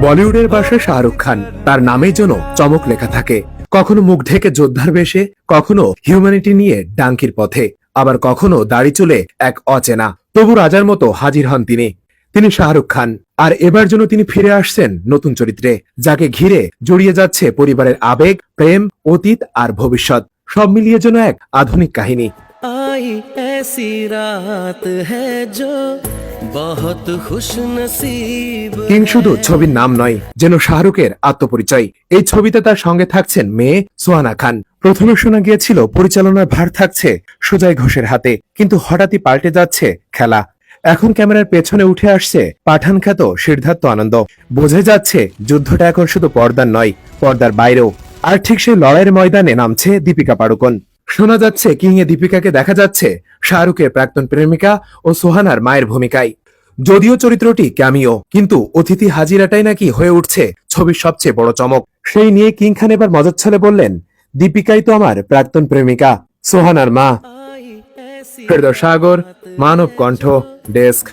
বলিউডের বাসায় শাহরুখ খান। তার নামের জন্য চমক লেখা থাকে। কখনো মুখ ঢেকে যোদ্ধার বেশে, কখনো হিউম্যানিটি নিয়ে ডাঙ্কির পথে। আবার কখনো দাড়ি চুলে এক অচেনা, তবু রাজার মতো হাজির হন তিনি। তিনি শাহরুখ খান। আর এবার জন্য তিনি ফিরে আসছেন নতুন চরিত্রে, যাকে ঘিরে জড়িয়ে যাচ্ছে পরিবারের আবেগ, প্রেম, অতীত আর ভবিষ্যৎ। সব মিলিয়ে যেন এক আধুনিক কাহিনী। কিং ছবির নাম নয়, যেন শাহরুখের আত্মপরিচয়। এই ছবিতে তার সঙ্গে থাকছেন মেয়ে সোহানা খান। প্রথমে শোনা গিয়েছিল, পরিচালনার ভার থাকছে সুজয় ঘোষের হাতে, কিন্তু হঠাৎই পাল্টে যাচ্ছে খেলা। এখন ক্যামেরার পেছনে উঠে আসছে পাঠান খ্যাত সিদ্ধার্থ আনন্দ। বোঝা যাচ্ছে, যুদ্ধটা এখন শুধু পর্দার নয়, পর্দার বাইরেও। আর ঠিক সেই লড়াইয়ের ময়দানে নামছে দীপিকা পাড়ুকন। শোনা যাচ্ছে কিং এ দীপিকাকে দেখা যাচ্ছে শাহরুখের প্রাক্তন প্রেমিকা ও সোহানার মায়ের ভূমিকায়। যদিও চরিত্রটি ক্যামিও কিন্তু অতিথি হাজিরাটাই নাকি হয়ে উঠছে ছবির সবচেয়ে বড় চমক। সেই নিয়ে কিং খান এবার মজার ছলে বললেন দীপিকাই তো আমার প্রাক্তন প্রেমিকা সোহানার মা। ফেরদর সাগর মানব কণ্ঠ ডেস্ক।